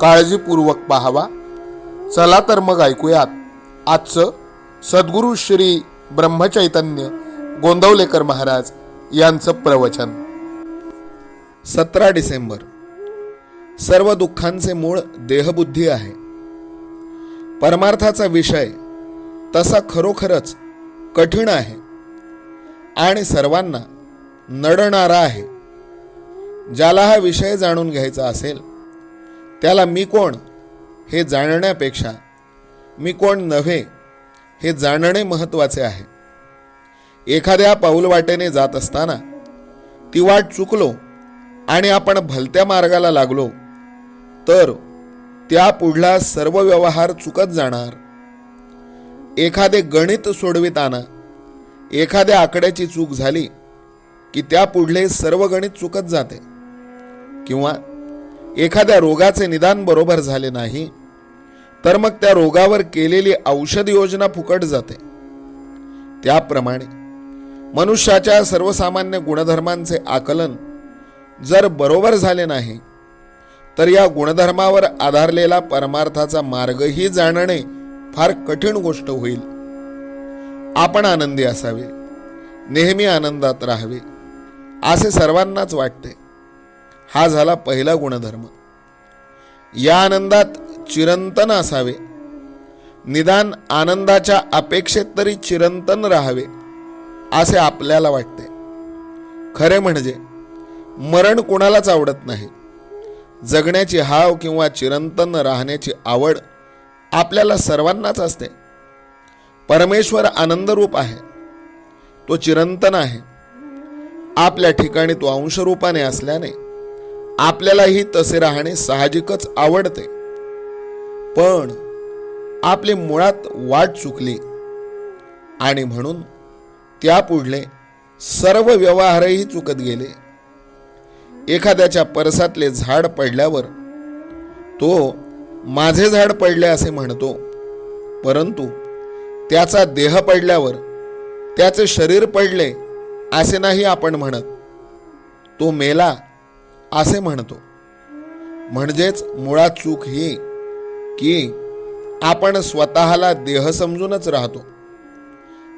काळजीपूर्वक पाहावा. चला तर मग ऐकूयात. आजचं सद्गुरू श्री ब्रह्मचैतन्य गोंदवलेकर महाराज यांचं प्रवचन. सतरा डिसेंबर. सर्व दुःखांचे मूळ देहबुद्धी आहे. परमार्थाचा विषय तसा खरोखरच कठीण आहे आणि सर्वांना नडणारा आहे. ज्याला हा विषय जाणून घ्यायचा असेल त्याला मी कोण? हे जाणण्यापेक्षा मी कोण नव्हे हे जाणणे महत्त्वाचे आहे. एखाद्या पाऊलवाटेने जात असताना ती वाट चुकलो आणि आपण भलत्या मार्गाला लागलो तर त्या पुढला सर्व व्यवहार चुकत जाणार. एखादे गणित सोडविताना एखाद्या आकड्याची चूक झाली की त्या पुढले सर्व गणित चुकत जाते किंवा एखाद्या रोगाचे निदान बरोबर झाले नाही तर मग त्या रोगावर केलेली औषध योजना फुकट जाते. त्याप्रमाणे मनुष्याच्या सर्वसामान्य गुणधर्मांचे आकलन जर बरोबर झाले नाही तर या गुणधर्मावर आधारलेला परमार्थाचा मार्गही जाणणे फार कठीण गोष्ट होईल. आपण आनंदी असावे नेहमी आनंदात राहावे असे सर्वांनाच वाटते. हा झाला पहिला गुणधर्म. या आनंदात चिरंतन असावे. निदान आनंदाच्या अपेक्षेत तरी चिरंतन राहावे असे आपल्याला वाटते. खरे म्हणजे मरण कोणालाच आवडत नाही. जगण्याची हाव किंवा चिरंतन राहण्याची आवड आपल्याला सर्वांनाच असते. परमेश्वर आनंदरूप आहे. तो चिरंतन आहे. आपल्या ठिकाणी तो अंशरूपाने असल्याने आपल्यालाही तसे राहणे साहजिकच आवडते. पण आपली मुळात वाट चुकली आणि म्हणून त्यापुढले सर्व व्यवहारही चुकत गेले. एखाद्याच्या परसातले झाड पडल्यावर तो माझे झाड पडले असे म्हणतो परंतु त्याचा देह पडल्यावर त्याचे शरीर पडले असे नाही आपण म्हणत. तो मेला असे म्हणतो. म्हणजेच मुळात चूक ही की आपण स्वतःला देह समजूनच राहतो.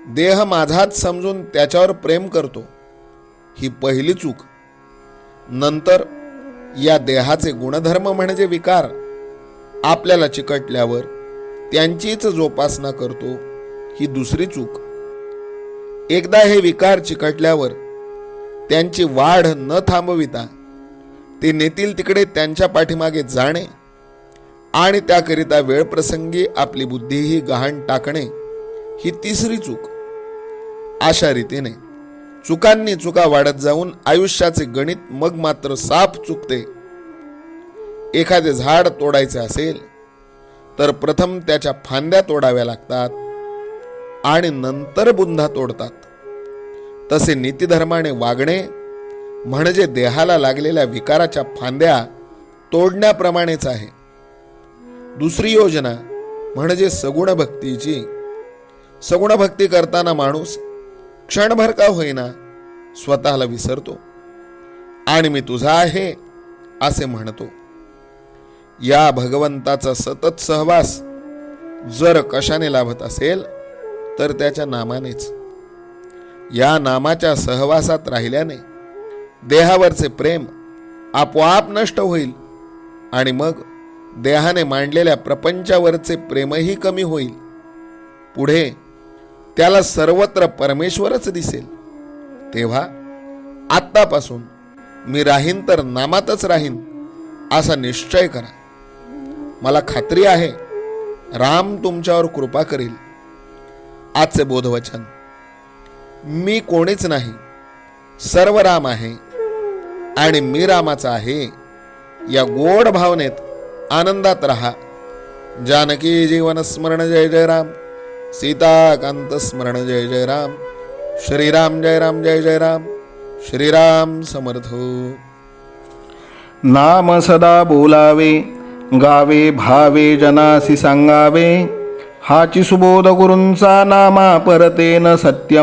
देह माझाच समजून त्याच्यावर प्रेम करतो. ही पहिली चूक. नंतर या देहाचे गुणधर्म म्हणजे विकार. आपल्याला चिकटल्यावर त्यांचीच जोपासना करतो ही दुसरी चूक. एकदा हे विकार चिकटल्यावर त्यांची वाढ न थांबविता ते नेतील तिकडे त्यांच्या पाठीमागे जाणे आणि त्याकरिता वेळप्रसंगी आपली बुद्धीही गहाण टाकणे ही तिसरी चूक. अशा रीतीने चुकांनी चुका वाढत जाऊन आयुष्याचे गणित मग मात्र साफ चुकते. एखादे झाड तोडायचे असेल तर प्रथम त्याच्या फांद्या तोडाव्या लागतात आणि नंतर बुंधा तोडतात. तसे नीतिधर्माने वागणे म्हणजे देहाला लागलेल्या विकाराच्या फांद्या तोडण्याप्रमाणेच आहे. दुसरी योजना म्हणजे सगुण भक्तीची सगुण भक्ती करताना माणूस क्षणभर का होईना स्वतःला विसरतो. आणि मी तुझा आहे असे म्हणतो. या भगवंताचा सतत सहवास जर कशाने लाभत असेल तर त्याच्या नामानेच. या नामाच्या सहवासात राहिल्याने देहावरचे प्रेम आपोआप नष्ट होईल आणि मग देहाने मांडलेल्या प्रपंचावरचे प्रेमही कमी होईल. पुढे त्याला सर्वत्र परमेश्वरच दिसेल. तेव्हा आत्तापासून मी राहीन तर नामातच राहीन असा निश्चय करा. मला खात्री आहे राम तुमच्यावर कृपा करेल. आजचे बोधवचन मी कोणीच नाही सर्व राम आहे. आणि मी रामाचा आहे. या गोड भावनेत आनंदात राहा. जानकी जीवन स्मरण जय जय राम. सीताकांत स्मरण जय जय राम. श्रीराम जय राम जय जय राम. श्रीराम समर्थ हो. नाम सदा बोलावे गावे भावे जनासी सांगावे. हाची सुबोध गुरूंचा नामा परतेन सत्य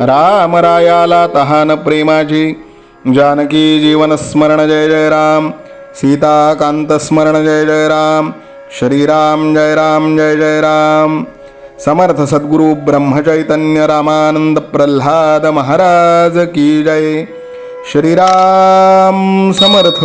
रामरायाला तहान प्रेमाची. जानकी जीवन स्मरण जय जय राम. सीताकांत स्मरण जय जय राम. श्रीराम जय राम जय जय राम. समर्थ सद्गुरु ब्रह्मचैतन्य रामानंद प्रल्हाद महाराज की जय. श्रीराम समर्थ.